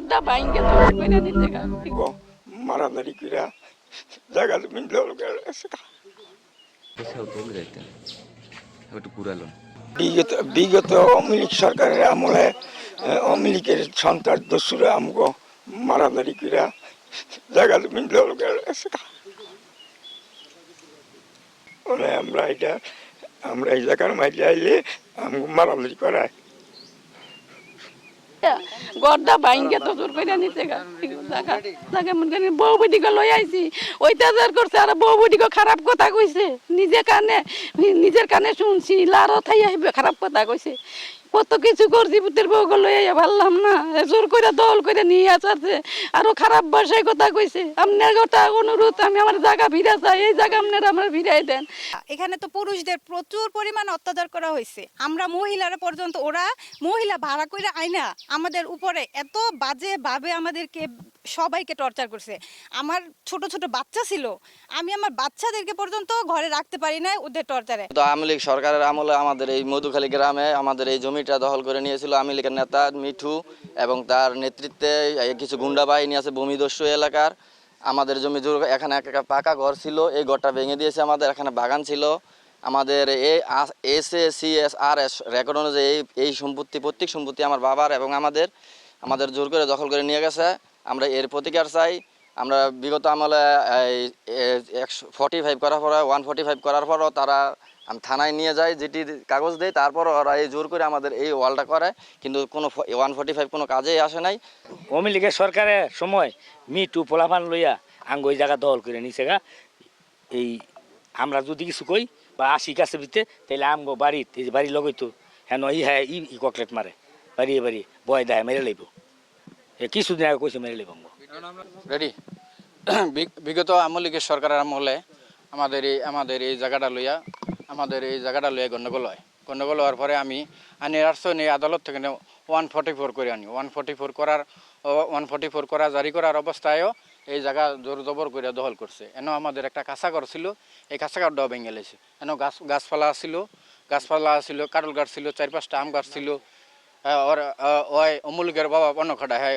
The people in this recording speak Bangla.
গড্ডা বাইঙ্গে তো কইরা দিতে মারামারি কইরা জায়গা জমিন দল করে একটু কুড়ালন বিগত বিগত আওয়ামী লীগ সরকারের আমলে আওয়ামী লীগের সন্ত্রাস দস্যুরা আমগো মারামারি কইরা জায়গা জমিন দল করে আমরা এটা আমরা এই জায়গার মাঝে আইলে আমগো মারামারি করায়। গড্ডা ভাইঙ্গে তো জোর করে নিতে তাকে মনে করি বউ বুটিকে লই আইছি, অত্যাচার করছে, আর বউ বুটিকে খারাপ কথা কইছে। নিজে কানে, নিজের কানে শুনছি লারো থাই খারাপ কথা কইছে। কত কিছু করছি, পুতের বউ গুলো এই ভাবলাম না। জোর করে দল করে নিয়ে আসাতে আরও খারাপ ভাষায় কথা কইছে। আপনার গোটা অনুরোধ, আমি আমার জায়গা ফিরে চাই, এই জায়গা আপনার আমার ফিরাই দেন। এখানে তো পুরুষদের প্রচুর পরিমাণ অত্যাচার করা হয়েছে। আমরা মহিলারা পর্যন্ত, ওরা মহিলা ভাড়া করে আইনা। আমাদের উপরে এত বাজে ভাবে আমাদেরকে সবাইকে টর্চার করছে। আমার ছোট ছোট বাচ্চা ছিল, আমি আমার বাচ্চাদেরকে পর্যন্ত ঘরে রাখতে পারি না ওদের টর্চারে। তো আওয়ামী লীগ সরকারের আমলে আমাদের এই মধুখালী গ্রামে আমাদের এই জমিটা দখল করে নিয়েছিল আওয়ামী লীগের নেতা মিঠু এবং তার নেতৃত্বে কিছু গুন্ডা বাহিনী আছে ভূমিদস্যু এলাকার। আমাদের জমি এখানে এক একটা পাকা ঘর ছিল, এই ঘরটা ভেঙে দিয়েছে আমাদের, এখানে বাগান ছিল। আমাদের এই S A C S R S record অনুযায়ী এই সম্পত্তি, প্রত্যেক সম্পত্তি আমার বাবার এবং আমাদের আমাদের জোর করে দখল করে নিয়ে গেছে। আমরা এর প্রতিকার চাই। আমরা বিগত আমলে এই ফর্টি ফাইভ করার পরে ওয়ান ফর্টি ফাইভ করার পরও তারা থানায় নিয়ে যাই যেটি কাগজ দেয় তারপর ওরা এই জোর করে আমাদের এই ওয়ালটা করে। কিন্তু কোনো ওয়ান ফর্টি ফাইভ কোনো কাজেই আসে নাই। আওয়ামী লীগের সরকারের সময় মি টু পোলাপান লইয়া আঙ্গ ওই জায়গা দখল করে নিছে গা। এই আমরা যদি কিছু কই বা আসি কাছে ভিতরে তাহলে আমগো বাড়ি লগই তো হ্যাঁ ই হ্যাঁ ই ই ককলেট মারে। বাড়িয়ে বাড়ি বয় দেয়, মেরে লইব। এ কিছুদিন আগে কইছে মেরে লইব আমগো রেডি বিগত আমল লীগের সরকারের আমলে আমাদের এই আমাদের এই জায়গাটা লইয়া আমাদের এই জায়গাটা লইয়া গণ্ডগোল হয়। গণ্ডগোল হওয়ার পরে আমি আনি আসছেন এই আদালত থেকে ওয়ান ফর্টি ফোর করে আনি ওয়ান ফর্টি ফোর করার ওয়ান ফর্টি ফোর করা জারি করার অবস্থায়ও এই জায়গা জোর জবর করে দখল করছে এন আমাদের একটা কাঁচাঘর ছিল। এই কাঁচাঘরটাও ভেঙে লেছে এন গাছ গাছপালা ছিল গাছপালা ছিল কাটল গাছ ছিল চার পাঁচটা আম গাছ ছিল। ওর ওই অমূলিকের বাবা অন্য খাটা হ্যাঁ